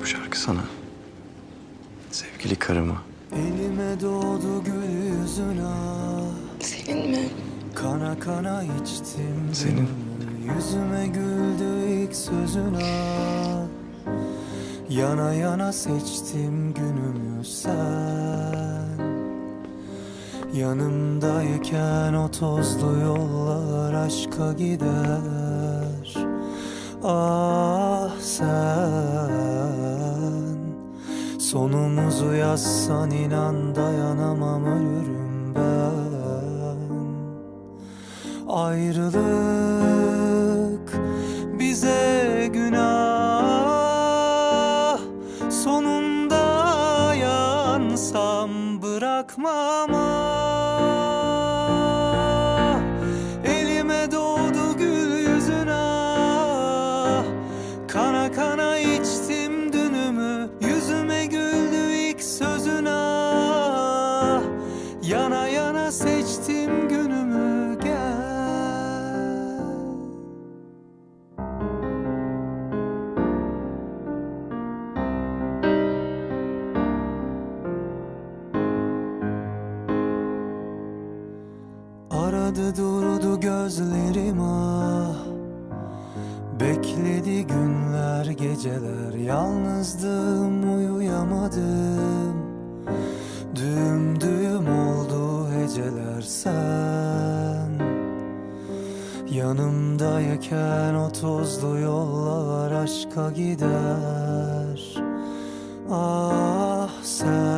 Bu şarkı sana. Sevgili karıma. Elime doğdu gül yüzün Senin mi? Kana kana içtim Senin. Yüzüme güldü ilk sözün ah Yana yana seçtim günümü sen. Yanımdayken o tozlu yollar aşka gider. Ah sen. Sonumuzu yazsan inan dayanamam ölürüm ben. Ayrılık bize bırakmam Aradı durdu gözlerim ah. Bekledi günler geceler. Yalnızdım uyuyamadım. Düğüm düğüm oldu heceler sen. Yanımdayken o tozlu yollar aşka gider. Ah sen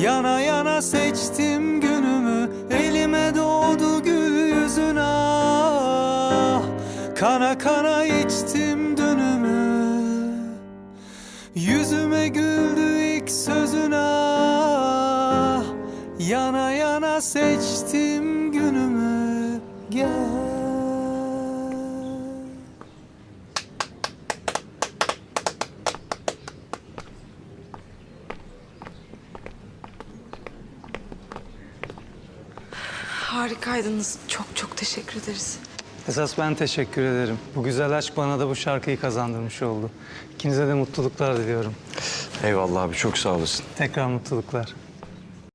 Yana yana seçtim günümü Elime doğdu gül yüzün ah Kana kana içtim dünümü Yüzüme güldü ilk sözün ah Yana yana seçtim günümü. Gel Harikaydınız. Çok çok teşekkür ederiz. Esas ben teşekkür ederim. Bu güzel aşk bana da bu şarkıyı kazandırmış oldu. İkinize de mutluluklar diliyorum. Eyvallah abi çok sağ olasın. Tekrar mutluluklar.